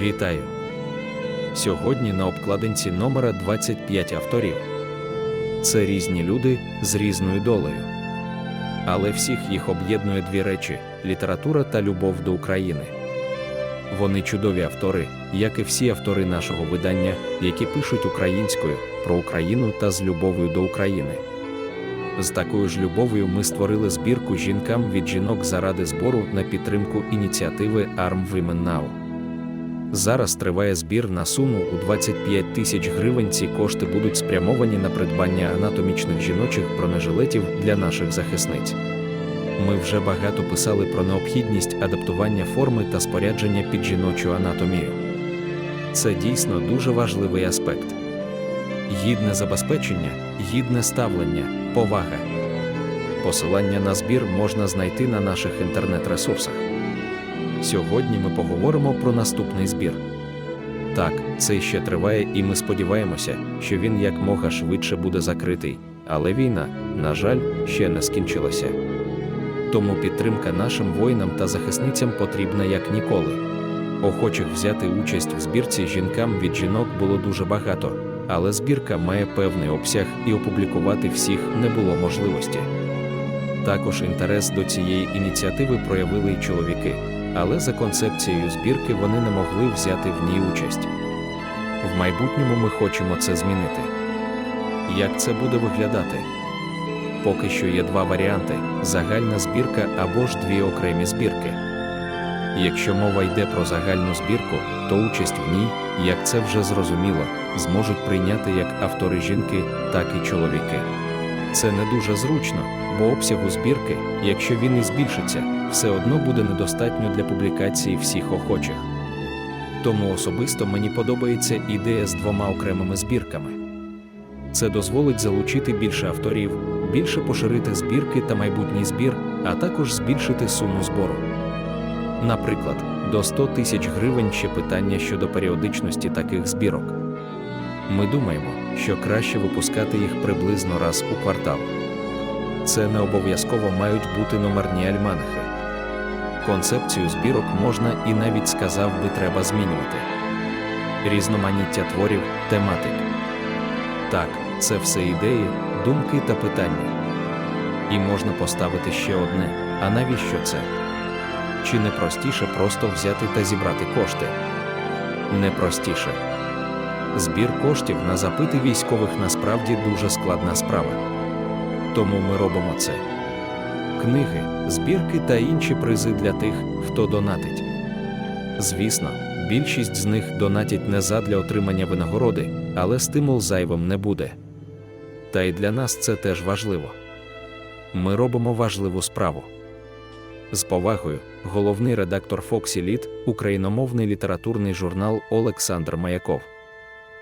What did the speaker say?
Вітаю! Сьогодні на обкладинці номера 25 авторів. Це різні люди з різною долею. Але всіх їх об'єднує дві речі література та любов до України. Вони чудові автори, як і всі автори нашого видання, які пишуть українською про Україну та з любов'ю до України. З такою ж любов'ю ми створили збірку жінкам від жінок заради збору на підтримку ініціативи Arm Women Now. Зараз триває збір на суму у 25 тисяч гривень. Ці кошти будуть спрямовані на придбання анатомічних жіночих бронежилетів для наших захисниць. Ми вже багато писали про необхідність адаптування форми та спорядження під жіночу анатомію. Це дійсно дуже важливий аспект. Гідне забезпечення, гідне ставлення, повага. Посилання на збір можна знайти на наших інтернет-ресурсах. Сьогодні ми поговоримо про наступний збір. Так, це ще триває, і ми сподіваємося, що він якмога швидше буде закритий, але війна, на жаль, ще не скінчилася. Тому підтримка нашим воїнам та захисницям потрібна як ніколи. Охочих взяти участь в збірці жінкам від жінок було дуже багато, але збірка має певний обсяг і опублікувати всіх не було можливості. Також інтерес до цієї ініціативи проявили й чоловіки, але за концепцією збірки вони не могли взяти в ній участь. В майбутньому ми хочемо це змінити. Як це буде виглядати? Поки що є два варіанти: загальна збірка або ж дві окремі збірки. Якщо мова йде про загальну збірку, то участь в ній, як це вже зрозуміло, зможуть прийняти як автори жінки, так і чоловіки. Це не дуже зручно, бо обсягу збірки, якщо він і збільшиться, все одно буде недостатньо для публікації всіх охочих. Тому особисто мені подобається ідея з двома окремими збірками. Це дозволить залучити більше авторів, більше поширити збірки та майбутній збір, а також збільшити суму збору. Наприклад, до 100 тисяч гривень ще питання щодо періодичності таких збірок. Ми думаємо, що краще випускати їх приблизно раз у квартал. Це не обов'язково мають бути номерні альманахи. Концепцію збірок можна і навіть сказав би треба змінювати. Різноманіття творів, тематик. Так, це все ідеї, думки та питання. І можна поставити ще одне: а навіщо це? Чи не простіше просто взяти та зібрати кошти? Не простіше. Збір коштів на запити військових насправді дуже складна справа. Тому ми робимо це. Книги, збірки та інші призи для тих, хто донатить. Звісно, більшість з них донатять не задля отримання винагороди, але стимул зайвим не буде. Та й для нас це теж важливо. Ми робимо важливу справу. З повагою, головний редактор Foxy Lit, україномовний літературний журнал Олександр Маяков.